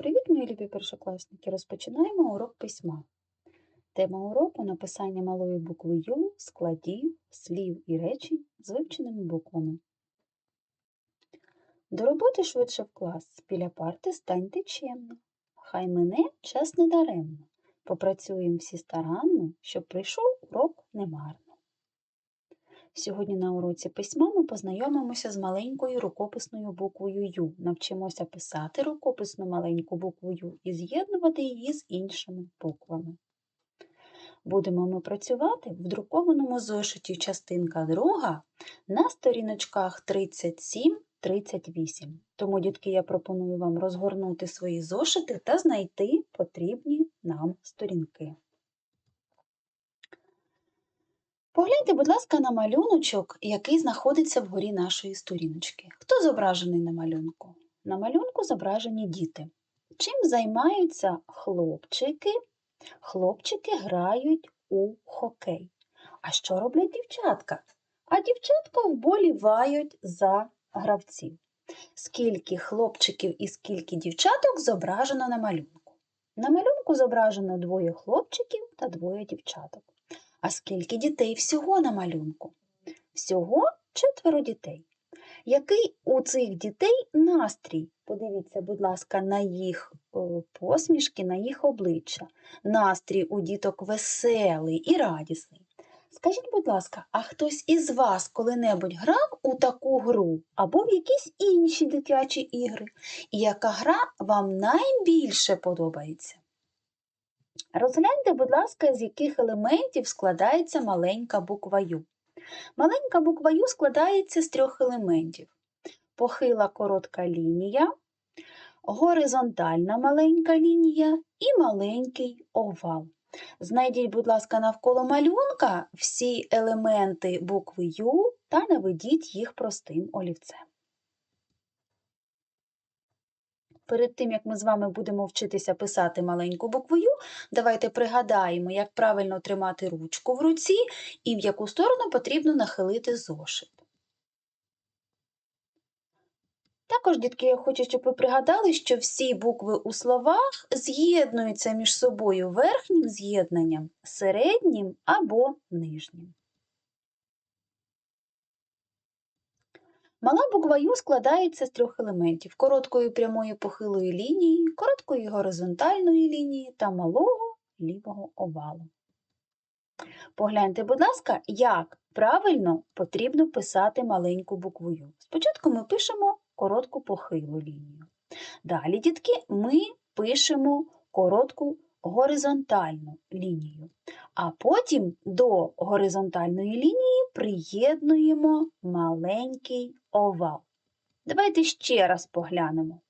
Привіт, мої любі першокласники! Розпочинаємо урок письма. Тема уроку написання малої букви Ю, складів, слів і речень з вивченими буквами. До роботи швидше в клас. Біля парти станьте чемно. Хай мене час не даремно. Попрацюємо всі старанно, щоб прийшов урок немарно. Сьогодні на уроці письма ми познайомимося з маленькою рукописною буквою Ю. Навчимося писати рукописну маленьку букву Ю і з'єднувати її з іншими буквами. Будемо ми працювати в друкованому зошиті частинка 2 на сторіночках 37-38. Тому, дітки, я пропоную вам розгорнути свої зошити та знайти потрібні нам сторінки. Погляньте, будь ласка, на малюночок, який знаходиться вгорі нашої сторіночки. Хто зображений на малюнку? На малюнку зображені діти. Чим займаються хлопчики? Хлопчики грають у хокей. А що роблять дівчатка? А дівчатка вболівають за гравців. Скільки хлопчиків і скільки дівчаток зображено на малюнку? На малюнку зображено двоє хлопчиків та двоє дівчаток. А скільки дітей всього на малюнку? Всього четверо дітей. Який у цих дітей настрій? Подивіться, будь ласка, на їх посмішки, на їх обличчя. Настрій у діток веселий і радісний. Скажіть, будь ласка, а хтось із вас коли-небудь грав у таку гру або в якісь інші дитячі ігри? І яка гра вам найбільше подобається? Розгляньте, будь ласка, з яких елементів складається маленька буква Ю. Маленька буква Ю складається з трьох елементів: похила коротка лінія, горизонтальна маленька лінія і маленький овал. Знайдіть, будь ласка, навколо малюнка всі елементи букви Ю та наведіть їх простим олівцем. Перед тим, як ми з вами будемо вчитися писати маленьку букву Ю, давайте пригадаємо, як правильно тримати ручку в руці і в яку сторону потрібно нахилити зошит. Також, дітки, я хочу, щоб ви пригадали, що всі букви у словах з'єднуються між собою верхнім з'єднанням, середнім або нижнім. Мала буква Ю складається з трьох елементів короткої прямої похилої лінії, короткої горизонтальної лінії та малого лівого овалу. Погляньте, будь ласка, як правильно потрібно писати маленьку букву Ю. Спочатку ми пишемо коротку похилу лінію. Далі, дітки, ми пишемо коротку горизонтальну лінію, а потім до горизонтальної лінії приєднуємо маленький овал. Давайте ще раз поглянемо.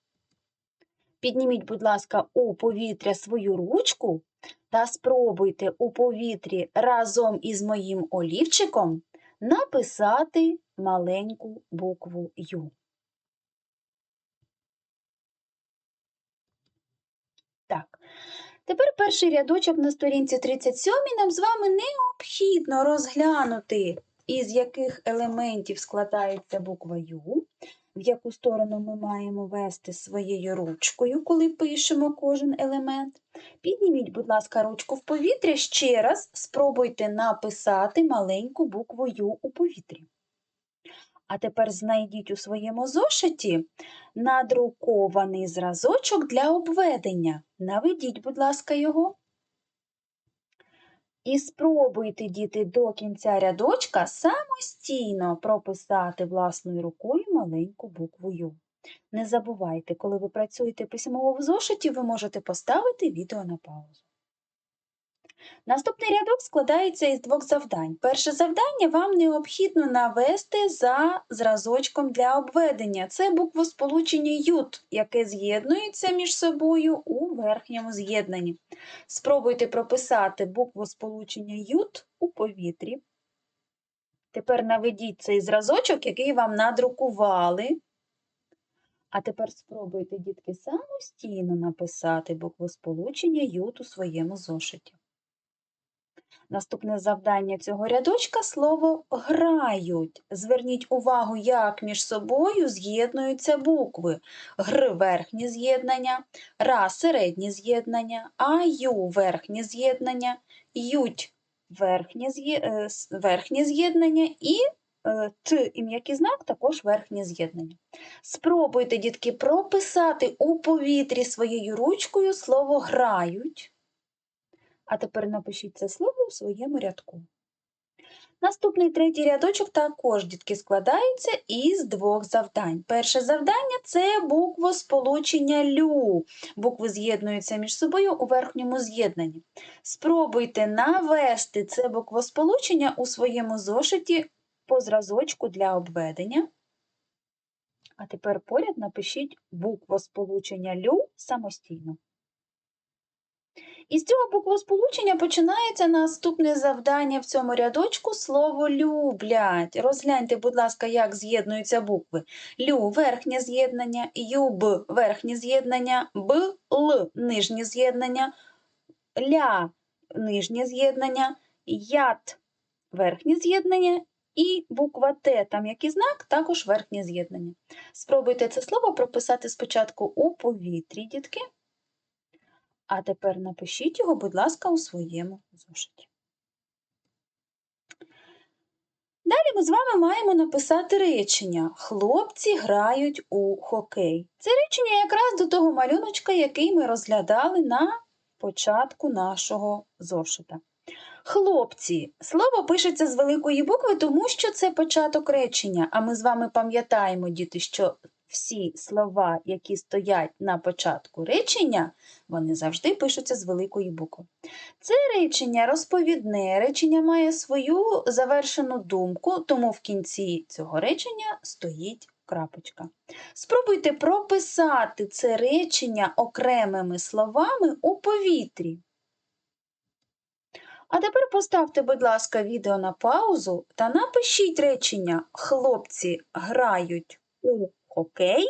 Підніміть, будь ласка, у повітря свою ручку та спробуйте у повітрі разом із моїм олівчиком написати маленьку букву Ю. Так, тепер перший рядочок на сторінці 37 нам з вами необхідно розглянути, із яких елементів складається буква Ю, в яку сторону ми маємо вести своєю ручкою, коли пишемо кожен елемент. Підніміть, будь ласка, ручку в повітря, ще раз спробуйте написати маленьку букву Ю у повітрі. А тепер знайдіть у своєму зошиті надрукований зразочок для обведення. Наведіть, будь ласка, його. І спробуйте, діти, до кінця рядочка самостійно прописати власною рукою маленьку букву Ю. Не забувайте, коли ви працюєте письмово в зошиті, ви можете поставити відео на паузу. Наступний рядок складається із двох завдань. Перше завдання вам необхідно навести за зразочком для обведення. Це буквосполучення ют, яке з'єднується між собою у верхньому з'єднанні. Спробуйте прописати буквосполучення ют у повітрі. Тепер наведіть цей зразочок, який вам надрукували. А тепер спробуйте, дітки, самостійно написати буквосполучення ют у своєму зошиті. Наступне завдання цього рядочка слово грають. Зверніть увагу, як між собою з'єднуються букви. Гр верхнє з'єднання, ра середнє з'єднання, а ю верхнє з'єднання, ють верхнє е, з'єднання і е, т і м'який знак також верхнє з'єднання. Спробуйте, дітки, прописати у повітрі своєю ручкою слово грають. А тепер напишіть це слово у своєму рядку. Наступний третій рядочок також, дітки, складається із двох завдань. Перше завдання це буквосполучення лю. Букви з'єднуються між собою у верхньому з'єднанні. Спробуйте навести це буквосполучення у своєму зошиті по зразочку для обведення. А тепер поряд напишіть буквосполучення лю самостійно. Із цього буквосполучення починається наступне завдання в цьому рядочку слово люблять. Розгляньте, будь ласка, як з'єднуються букви. Лю верхнє з'єднання, юб верхнє з'єднання, б л нижнє з'єднання, ля нижнє з'єднання, ят верхнє з'єднання і буква Т, там який знак, також верхнє з'єднання. Спробуйте це слово прописати спочатку у повітрі, дітки. А тепер напишіть його, будь ласка, у своєму зошиті. Далі ми з вами маємо написати речення. Хлопці грають у хокей. Це речення якраз до того малюночка, який ми розглядали на початку нашого зошита. Хлопці. Слово пишеться з великої букви, тому що це початок речення. А ми з вами пам'ятаємо, діти, що всі слова, які стоять на початку речення, вони завжди пишуться з великої букви. Це речення розповідне, речення має свою завершену думку, тому в кінці цього речення стоїть крапочка. Спробуйте прописати це речення окремими словами у повітрі. А тепер поставте, будь ласка, відео на паузу та напишіть речення Хлопці грають у хокей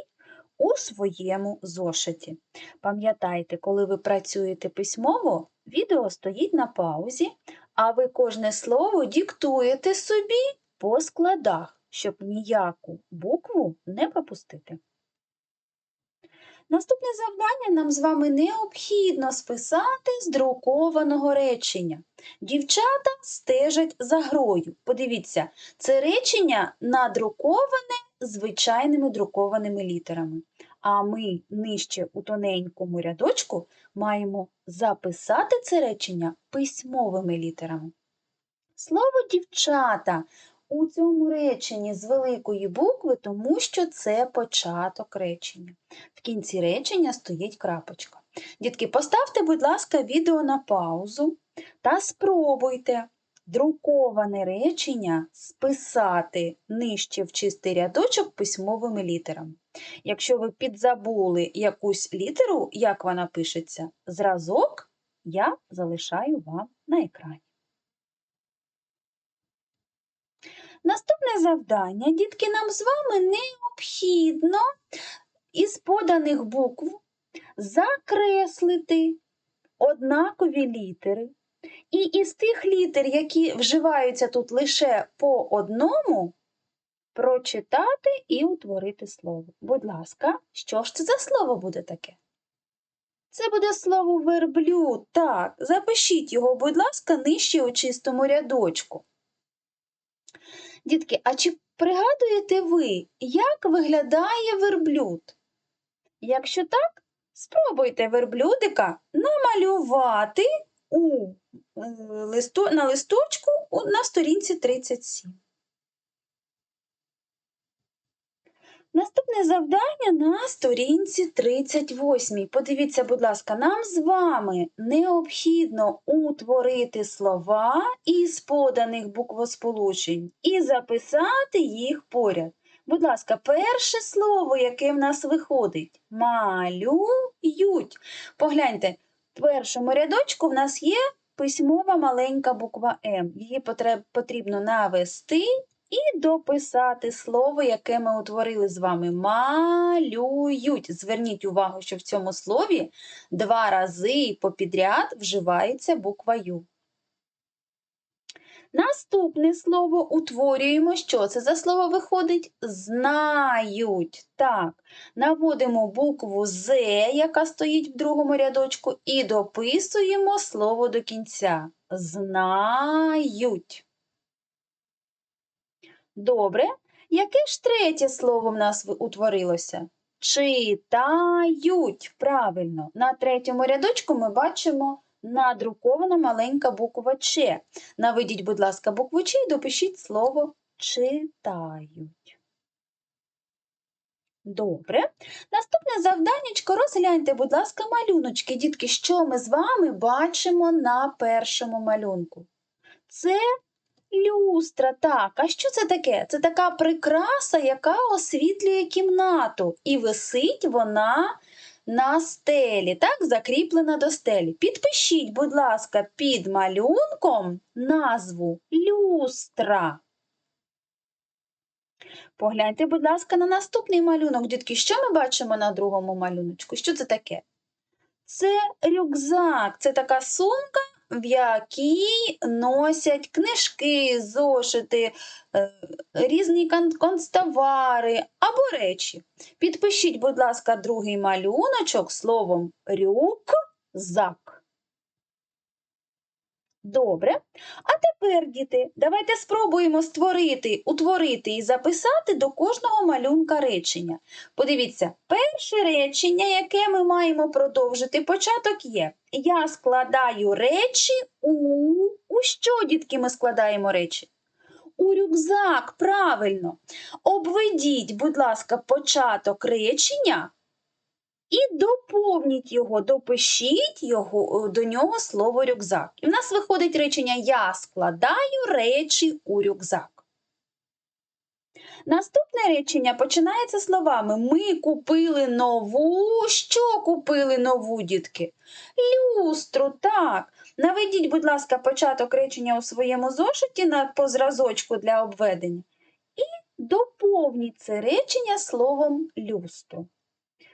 у своєму зошиті. Пам'ятайте, коли ви працюєте письмово, відео стоїть на паузі, а ви кожне слово диктуєте собі по складах, щоб ніяку букву не пропустити. Наступне завдання нам з вами необхідно списати з друкованого речення. Дівчата стежать за грою. Подивіться, це речення надруковане звичайними друкованими літерами. А ми нижче у тоненькому рядочку маємо записати це речення письмовими літерами. Слово дівчата у цьому реченні з великої букви, тому що це початок речення. В кінці речення стоїть крапочка. Дітки, поставте, будь ласка, відео на паузу та спробуйте друковане речення списати нижче в чистий рядочок письмовими літерами. Якщо ви підзабули якусь літеру, як вона пишеться, зразок я залишаю вам на екрані. Наступне завдання, дітки, нам з вами необхідно із поданих букв закреслити однакові літери. І із тих літер, які вживаються тут лише по одному, прочитати і утворити слово. Будь ласка, що ж це за слово буде таке? Це буде слово верблюд. Так, запишіть його, будь ласка, нижче у чистому рядочку. Дітки, а чи пригадуєте ви, як виглядає верблюд? Якщо так, спробуйте верблюдика намалювати у, е, листо, на листочку на сторінці 37. Наступне завдання на сторінці 38. Подивіться, будь ласка, нам з вами необхідно утворити слова із поданих буквосполучень і записати їх поряд. Будь ласка, перше слово, яке в нас виходить малюють. Погляньте, в першому рядочку в нас є письмова маленька буква М. Її потрібно навести і дописати слово, яке ми утворили з вами. Малюють. Зверніть увагу, що в цьому слові два рази попідряд вживається буква Ю. Наступне слово утворюємо. Що це за слово виходить? Знають. Так, наводимо букву З, яка стоїть в другому рядочку, і дописуємо слово до кінця. Знають. Добре. Яке ж третє слово в нас утворилося? Читають. Правильно. На третьому рядочку ми бачимо надрукована маленька буква Ч. Наведіть, будь ласка, букву Ч і допишіть слово читають. Добре. Наступне завданнячко розгляньте, будь ласка, малюночки. Дітки, що ми з вами бачимо на першому малюнку? Це люстра. Так, а що це таке? Це така прикраса, яка освітлює кімнату. І висить вона на стелі, так, закріплена до стелі. Підпишіть, будь ласка, під малюнком назву люстра. Погляньте, будь ласка, на наступний малюнок. Дітки, що ми бачимо на другому малюночку? Що це таке? Це рюкзак, це така сумка, в якій носять книжки, зошити, е, різні кон- констовари або речі. Підпишіть, будь ласка, другий малюночок словом рюкзак. Добре. А тепер, діти, давайте спробуємо створити, утворити і записати до кожного малюнка речення. Подивіться, перше речення, яке ми маємо продовжити, початок є. Я складаю речі у. У що, дітки, ми складаємо речі? У рюкзак, правильно. Обведіть, будь ласка, початок речення і доповніть його, допишіть його, е, до нього слово рюкзак. І в нас виходить речення Я складаю речі у рюкзак. Наступне речення починається словами Ми купили нову. Що купили нову, дітки? Люстру, так. Наведіть, будь ласка, початок речення у своєму зошиті на по зразочку для обведення. І доповніть це речення словом люстру.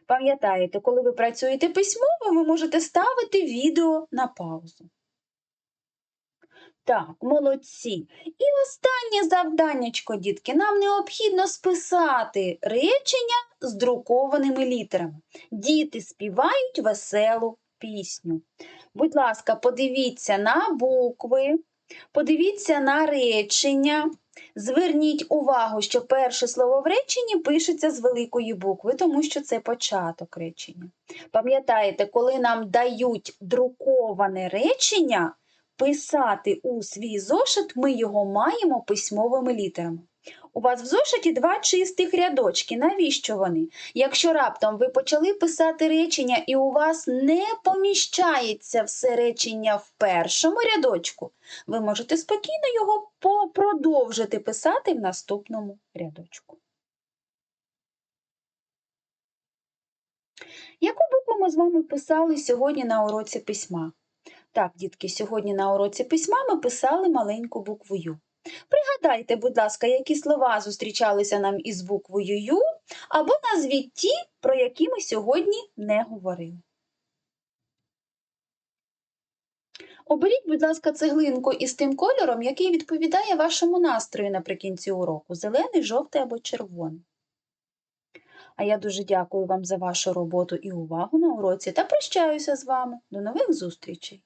Пам'ятаєте, коли ви працюєте письмово, ви можете ставити відео на паузу. Так, молодці. І останнє завданнячко, дітки. Нам необхідно списати речення з друкованими літерами. Діти співають веселу пісню. Будь ласка, подивіться на букви, подивіться на речення. Зверніть увагу, що перше слово в реченні пишеться з великої букви, тому що це початок речення. Пам'ятаєте, коли нам дають друковане речення, писати у свій зошит ми його маємо письмовими літерами. У вас в зошиті два чистих рядочки. Навіщо вони? Якщо раптом ви почали писати речення і у вас не поміщається все речення в першому рядочку, ви можете спокійно його по- продовжити писати в наступному рядочку. Яку букву ми з вами писали сьогодні на уроці письма? Так, дітки, сьогодні на уроці письма ми писали маленьку букву Ю. Пригадайте, будь ласка, які слова зустрічалися нам із буквою Ю, або назвіть ті, про які ми сьогодні не говорили. Оберіть, будь ласка, цеглинку із тим кольором, який відповідає вашому настрою наприкінці уроку зелений, жовтий або червоний. А я дуже дякую вам за вашу роботу і увагу на уроці та прощаюся з вами. До нових зустрічей!